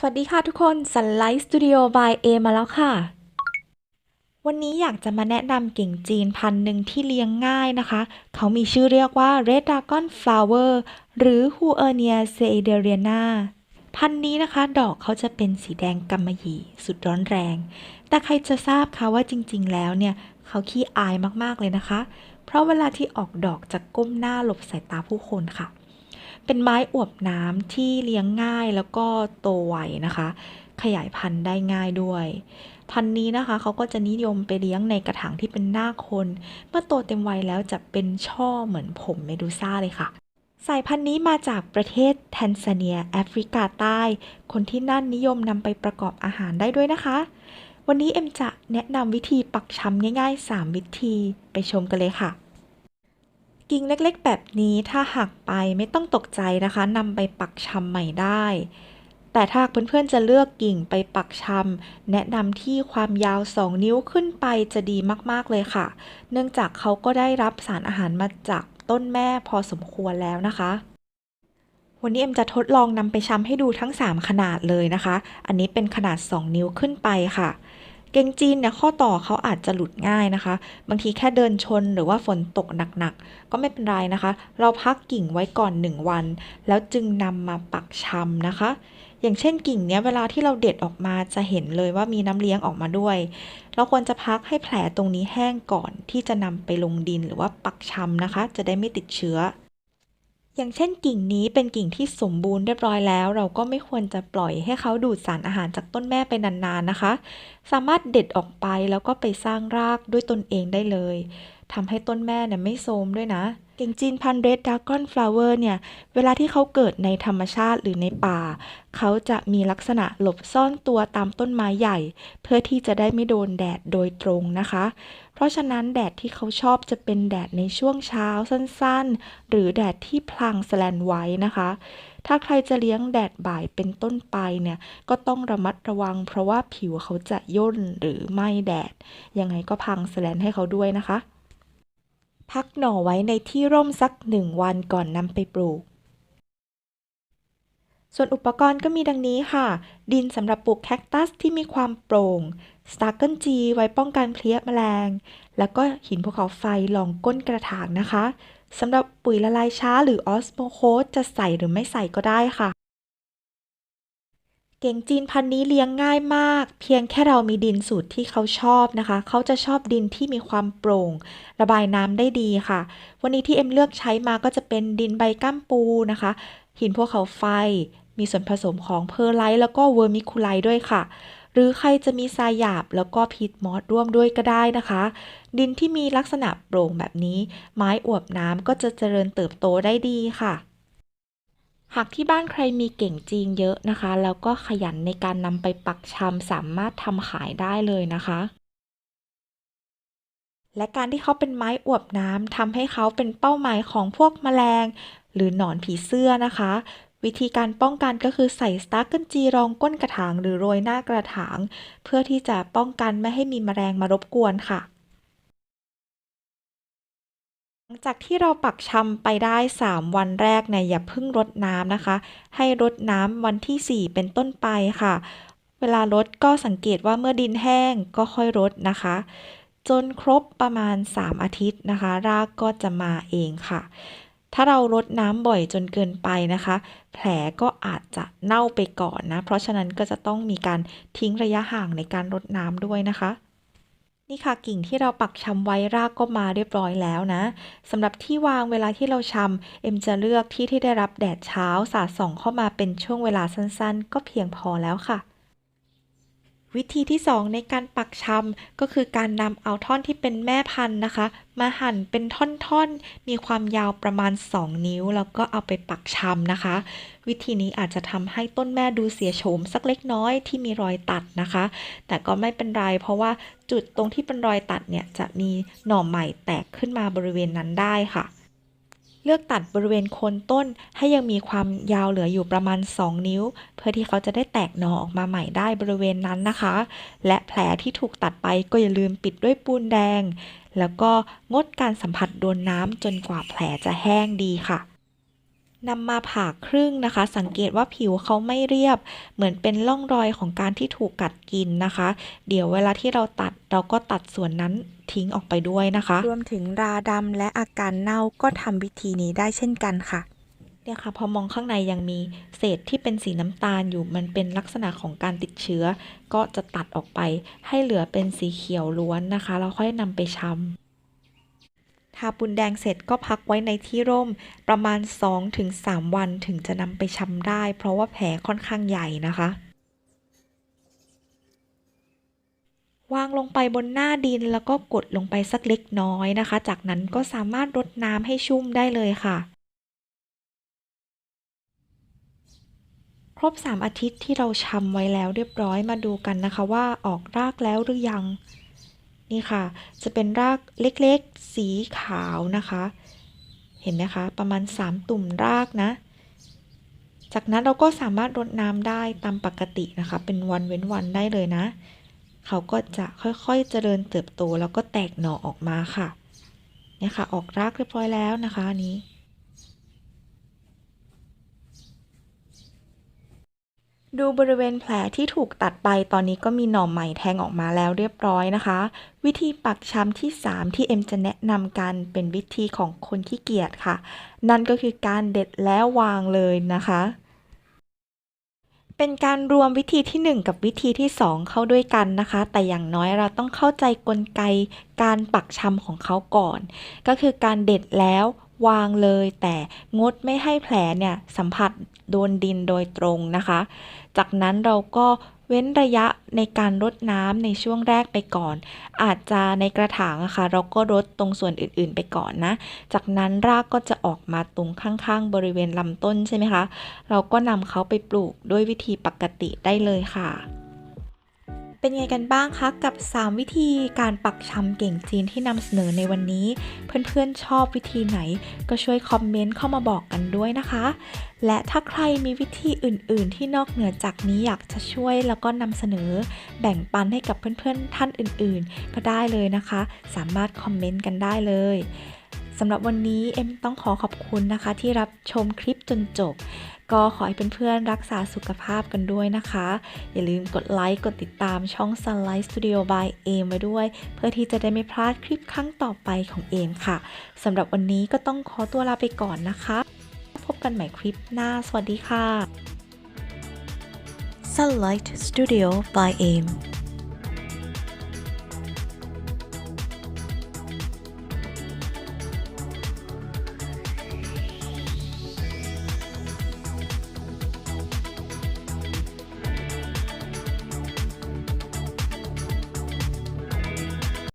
สวัสดีค่ะทุกคน Sunlight Studio by A มาแล้วค่ะ วันนี้อยากจะมาแนะนำกิ่งจีนพันหนึ่งที่เลี้ยงง่ายนะคะ เขามีชื่อเรียกว่า Red Dragon Flower หรือ Huernia c e d e r i a n a พันนี้นะคะ ดอกเขาจะเป็นสีแดงกำมะหยี่สุดร้อนแรง แต่ใครจะทราบคะว่าจริงๆ แล้วเนี่ย เขาขี้อายมากๆเลยนะคะ เพราะเวลาที่ออกดอกจะก้มหน้าหลบสายตาผู้คนค่ะ เป็นไม้อวบน้ำที่เลี้ยงง่ายแล้วก็โตไวนะคะ ขยายพันธุ์ได้ง่ายด้วย พันธุ์นี้นะคะเขาก็จะนิยมไปเลี้ยงในกระถางที่เป็นหน้าคน เมื่อโตเต็มวัยแล้วจะเป็นช่อเหมือนผมเมดูซ่าเลยค่ะสายพันธุ์นี้มาจากประเทศแทนซาเนียแอฟริกาใต้ คนที่นั่นนิยมนำไปประกอบอาหารได้ด้วยนะคะ วันนี้เอ็มจะแนะนำวิธีปักชำง่ายๆ 3 วิธีไปชมกันเลยค่ะ กิ่งเล็กๆ แบบนี้ถ้าหักไปไม่ต้องตกใจนะคะนำไปปักชำใหม่ได้ แต่ถ้าเพื่อนๆจะเลือกกิ่งไปปักชำแนะนำที่ความยาว 2 นิ้วขึ้นไปจะดีมากๆเลยค่ะ เนื่องจากเขาก็ได้รับสารอาหารมาจากต้นแม่พอสมควรแล้วนะคะวันนี้เอ็มจะทดลองนำไปชำให้ดูทั้ง 3 ขนาดเลยนะคะ อันนี้เป็นขนาด 2 นิ้วขึ้นไปค่ะ เกงจีนเนี่ยข้อต่อเขาอาจจะหลุดง่ายนะคะ บางทีแค่เดินชนหรือว่าฝนตกหนักๆ ก็ไม่เป็นไรนะคะ เราพักกิ่งไว้ก่อน 1 วัน แล้วจึงนำมาปักชำนะคะ อย่างเช่นกิ่งเนี้ยเวลาที่เราเด็ดออกมาจะเห็นเลยว่ามีน้ำเลี้ยงออกมาด้วย เราควรจะพักให้แผลตรงนี้แห้งก่อนที่จะนำไปลงดินหรือว่าปักชำนะคะ จะได้ไม่ติดเชื้อ อย่างเช่นกิ่งนี้เป็นกิ่งที่สมบูรณ์เรียบร้อยแล้ว เราก็ไม่ควรจะปล่อยให้เขาดูดสารอาหารจากต้นแม่ไปนานๆนะคะ สามารถเด็ดออกไปแล้วก็ไปสร้างรากด้วยตนเองได้เลยทำให้ต้นแม่เนี่ยไม่โทรมด้วยนะ เก่งจีนพันธุ์ Red Dragon Flower เนี่ย เวลาที่เขาเกิดในธรรมชาติหรือในป่า เขาจะมีลักษณะหลบซ่อนตัวตามต้นไม้ใหญ่ เพื่อที่จะได้ไม่โดนแดดโดยตรงนะคะ เพราะฉะนั้นแดดที่เขาชอบจะเป็นแดดในช่วงเช้าสั้นๆ หรือแดดที่พลางแสลนไว้นะคะ ถ้าใครจะเลี้ยงแดดบ่ายเป็นต้นไปเนี่ย ก็ต้องระมัดระวัง เพราะว่าผิวเขาจะย่นหรือไหม้แดด ยังไงก็พังแสลนให้เขาด้วยนะคะ พักหน่อไว้ในที่ร่มสักหนึ่งวันก่อนนำไปปลูก ส่วนอุปกรณ์ก็มีดังนี้ค่ะ ดินสำหรับปลูกแคคตัสที่มีความโปร่ง สตาร์เกิลจีไว้ป้องกันเพลี้ยแมลง แล้วก็หินภูเขาไฟรองก้นกระถางนะคะสำหรับปุ๋ยละลายช้าหรือออสโมโคสจะใส่หรือไม่ใส่ก็ได้ค่ะ เก่งจีนพันธุ์นี้เลี้ยงง่ายมาก เพียงแค่เรามีดินสูตรที่เขาชอบนะคะ เขาจะชอบดินที่มีความโปร่ง ระบายน้ำได้ดีค่ะ วันนี้ที่เอ็มเลือกใช้มาก็จะเป็นดินใบก้ามปูนะคะ หินภูเขาไฟ มีส่วนผสมของเพอร์ไลท์แล้วก็เวอร์มิคูไลท์ด้วยค่ะ หรือใครจะมีทรายหยาบแล้วก็พีทมอสร่วมด้วยก็ได้นะคะ ดินที่มีลักษณะโปร่งแบบนี้ ไม้อวบน้ำก็จะเจริญเติบโตได้ดีค่ะ หากที่บ้านใครมีเก่งจีนเยอะนะคะ แล้วก็ขยันในการนำไปปักชำสามารถทำขายได้เลยนะคะ และการที่เขาเป็นไม้อวบน้ำทำให้เขาเป็นเป้าหมายของพวกแมลง หรือหนอนผีเสื้อนะคะ วิธีการป้องกันก็คือใส่สตาร์เกิลจีรองก้นกระถางหรือโรยหน้ากระถาง เพื่อที่จะป้องกันไม่ให้มีแมลงมารบกวนค่ะ หลังจากที่เราปักชำไปได้ 3 วันแรกเนี่ยอย่าเพิ่งรดน้ำนะคะ ให้รดน้ำวันที่ 4 เป็นต้นไปค่ะ เวลารดก็สังเกตว่าเมื่อดินแห้งก็ค่อยรดนะคะ จนครบประมาณ 3 อาทิตย์นะคะ รากก็จะมาเองค่ะ ถ้าเรารดน้ำบ่อยจนเกินไปนะคะ แผลก็อาจจะเน่าไปก่อนนะ เพราะฉะนั้นก็จะต้องมีการทิ้งระยะห่างในการรดน้ำด้วยนะคะ นี่ค่ะกิ่งที่เราปักชำไว้รากก็มาเรียบร้อยแล้วนะสำหรับที่วางเวลาที่เราชำเอ็มจะเลือกที่ที่ได้รับแดดเช้าสาดส่องเข้ามาเป็นช่วงเวลาสั้นๆ ก็เพียงพอแล้วค่ะ วิธีที่ 2 ในการปักชำก็คือการนำเอาท่อนที่เป็นแม่พันธุ์นะคะ มาหั่นเป็นท่อนๆ มีความยาวประมาณ 2 นิ้ว แล้วก็เอาไปปักชำนะคะ วิธีนี้อาจจะทำให้ต้นแม่ดูเสียโฉมสักเล็กน้อยที่มีรอยตัดนะคะ แต่ก็ไม่เป็นไรเพราะว่าจุดตรงที่เป็นรอยตัดเนี่ยจะมีหน่อใหม่แตกขึ้นมาบริเวณนั้นได้ค่ะ เลือกตัดบริเวณโคนต้นให้ยังมีความยาวเหลืออยู่ประมาณ 2 นิ้ว เพื่อที่เขาจะได้แตกหน่อออกมาใหม่ได้บริเวณนั้นนะคะ และแผลที่ถูกตัดไปก็อย่าลืมปิดด้วยปูนแดง แล้วก็งดการสัมผัสโดนน้ำจนกว่าแผลจะแห้งดีค่ะ นำมาผ่าครึ่งนะคะ สังเกตว่าผิวเขาไม่เรียบ เหมือนเป็นร่องรอยของการที่ถูกกัดกินนะคะ เดี๋ยวเวลาที่เราตัดเราก็ตัดส่วนนั้นทิ้งออกไปด้วยนะคะ รวมถึงราดำและอาการเน่าก็ทำวิธีนี้ได้เช่นกันค่ะเนี่ยค่ะพอมองข้างในยังมีเศษที่เป็นสีน้ำตาลอยู่มันเป็นลักษณะของการติดเชื้อ ก็จะตัดออกไปให้เหลือเป็นสีเขียวล้วนนะคะ แล้วค่อยนำไปชำ ทาปูนแดงเสร็จก็พักไว้ในที่ร่มประมาณ 2-3 วันถึงจะนำไปชำได้ เพราะว่าแผลค่อนข้างใหญ่นะคะ วางลงไปบนหน้าดินแล้วก็กดลงไปสักเล็กน้อยนะคะ จากนั้นก็สามารถรดน้ำให้ชุ่มได้เลยค่ะครบ 3 อาทิตย์ที่เราชำไว้แล้วเรียบร้อยมาดูกันนะคะว่าออกรากแล้วหรือยัง นี่ค่ะ จะเป็นรากเล็กๆ สีขาวนะคะ เห็นไหมคะ ประมาณ 3 ตุ่มรากนะ จากนั้นเราก็สามารถรดน้ำได้ตามปกตินะคะ เป็นวันเว้นวันได้เลยนะ เขาก็จะค่อยๆเจริญเติบโตแล้วก็แตกหน่อออกมาค่ะ เนี่ยค่ะ ออกรากเรียบร้อยแล้วนะคะนี้ ดูบริเวณแผลที่ถูกตัดไปตอนนี้ก็มีหน่อใหม่แทงออกมาแล้วเรียบร้อยนะคะ วิธีปักช้ำที่ 3 ที่เอ็มจะแนะนำกันเป็นวิธีของคนขี้เกียจค่ะ นั่นก็คือการเด็ดแล้ววางเลยนะคะ เป็นการรวมวิธีที่ 1 กับวิธีที่ 2 เข้าด้วยกันนะคะ แต่อย่างน้อยเราต้องเข้าใจกลไกการปักช้ำของเขาก่อน ก็คือการเด็ดแล้ว วางเลย แต่งดไม่ให้แผลเนี่ยสัมผัสโดนดินโดยตรงนะคะ จากนั้นเราก็เว้นระยะในการรดน้ำในช่วงแรกไปก่อน อาจจะในกระถางอะคะ่ะ เราก็รดตรงส่วนอื่นๆไปก่อนนะ จากนั้นรากก็จะออกมาตรงข้างๆ บริเวณลำต้นใช่ไหมคะ เราก็นำเขาไปปลูกด้วยวิธีปกติได้เลยค่ะ เป็นไงกันบ้างคะกับ 3 วิธีการปักชำเก่งจีนที่นำเสนอในวันนี้ เพื่อนๆชอบวิธีไหน ก็ช่วยคอมเมนต์เข้ามาบอกกันด้วยนะคะ และถ้าใครมีวิธีอื่น ๆ ที่นอกเหนือจากนี้อยากจะช่วยแล้วก็นำเสนอ แบ่งปันให้กับเพื่อนๆท่านอื่น ๆ ก็ได้เลยนะคะ สามารถคอมเมนต์กันได้เลยสำหรับวันนี้เอ็มต้องขอขอบคุณนะคะ ที่รับชมคลิปจนจบ ก็ขอให้เพื่อนๆรักษาสุขภาพกันด้วยนะคะ อย่าลืมกดไลค์ กดติดตามช่อง Sunlight Studio by เอมไว้ด้วย เพื่อที่จะได้ไม่พลาดคลิปครั้งต่อไปของเอมค่ะสำหรับวันนี้ก็ต้องขอตัวลาไปก่อนนะคะ พบกันใหม่คลิปหน้า สวัสดีค่ะ Sunlight Studio by AIM